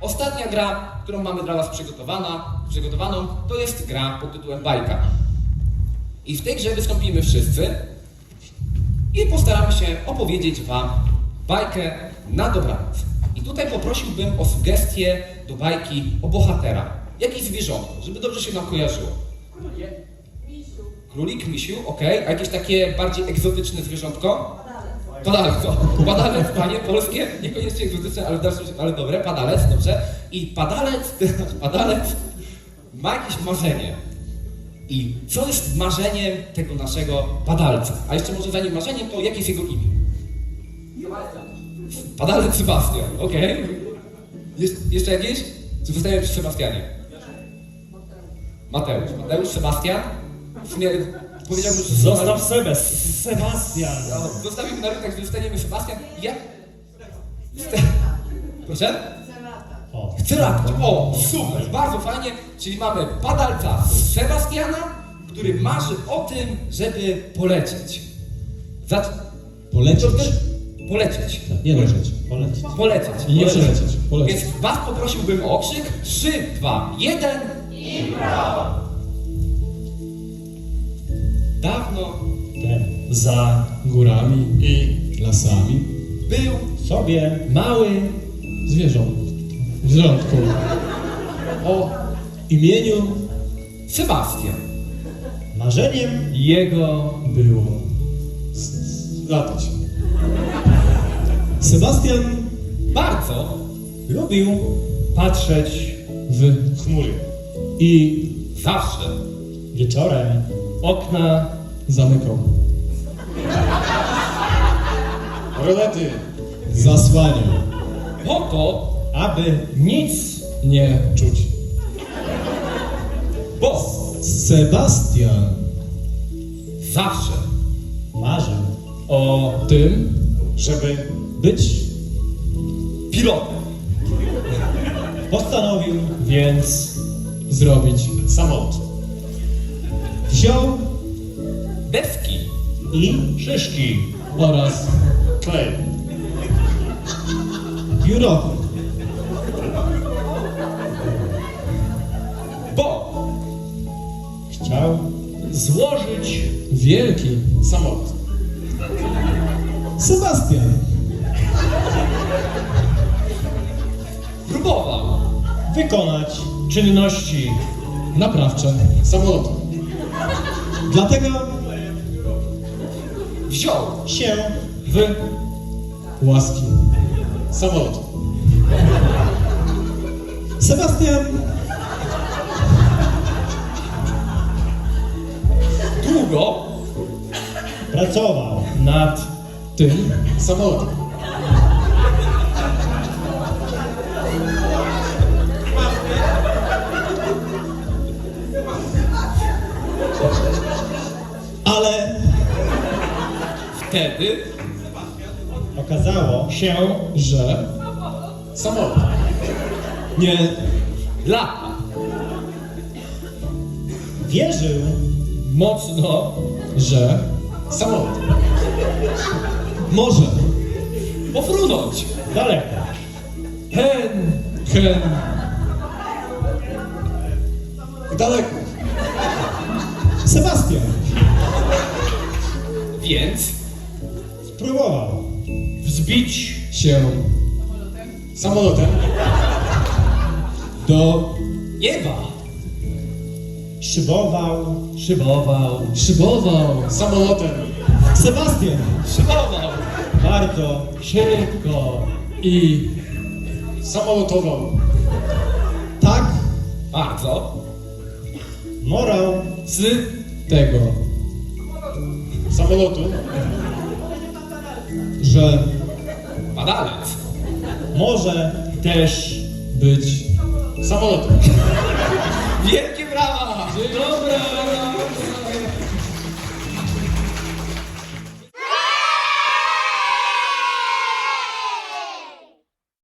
Ostatnia gra, którą mamy dla Was przygotowana, przygotowaną, to jest gra pod tytułem Bajka. I w tej grze wystąpimy wszyscy i postaramy się opowiedzieć Wam bajkę na dobranoc. I tutaj poprosiłbym o sugestie do bajki o bohatera. Jakieś zwierzątko, żeby dobrze się nam kojarzyło. Królik, misiu, okej. A jakieś takie bardziej egzotyczne zwierzątko? Padalec, co? Padalec, panie polskie, niekoniecznie egzotyczne, ale, w dalszym, ale dobre, padalec, dobrze. I padalec, padalec ma jakieś marzenie. I co jest marzeniem tego naszego padalca? A jeszcze może zanim marzeniem, to jakie jest jego imię? Padalec Sebastian, okej. Jest, jeszcze jakieś? Czy zostajemy przy Sebastianie? Mateusz. Mateusz, Sebastian? W sumie powiedziałbym, że Zostaw Sebes. Sebastian. No, Zostawimy na rynek, że dostaniemy Sebastian. Ja... Ste- Proszę? O. Cyrat. O, super, bardzo fajnie. Czyli mamy padalca Sebastiana, który marzy o tym, żeby polecieć. Zac... Polecieć. To też- Polecieć. Nie leżeć. Polecić. Polecieć. I nie przelecieć. Polecieć. Więc was poprosiłbym o okrzyk. 3, 2, 1. Dawno Ten. Za Górami i lasami. był sobie mały Zwierząt. Zwierzątku. o imieniu Sebastian. marzeniem Jego było latać. Sebastian bardzo lubił patrzeć w chmury. i zawsze Wieczorem okna zamykał. rolety, Zasłaniał. po to, aby nic Nie czuć. bo Sebastian zawsze Marzył o tym żeby być pilotem. postanowił więc zrobić. samolot. Wziął Deski I szyszki. oraz Klej. bo Chciał złożyć Wielki samolot. Sebastian próbował Wykonać czynności naprawcze. samolotu. Dlatego wziął Się w łaski. samolotu. Sebastian długo Pracował nad tym samolotem. Wtedy Okazało się, że samolot nie lata wierzył mocno że samolot może pofrunąć. daleko. Hen hen Daleko. Sebastian więc Spróbował wzbić się samolotem do nieba. szybował Szybował, szybował. samolotem Sebastian szybował bardzo szybko i samolotował. tak bardzo Morał z tego, samolotu że padalec. może też być samolotem. Wielkie brawa! Dzień dobry!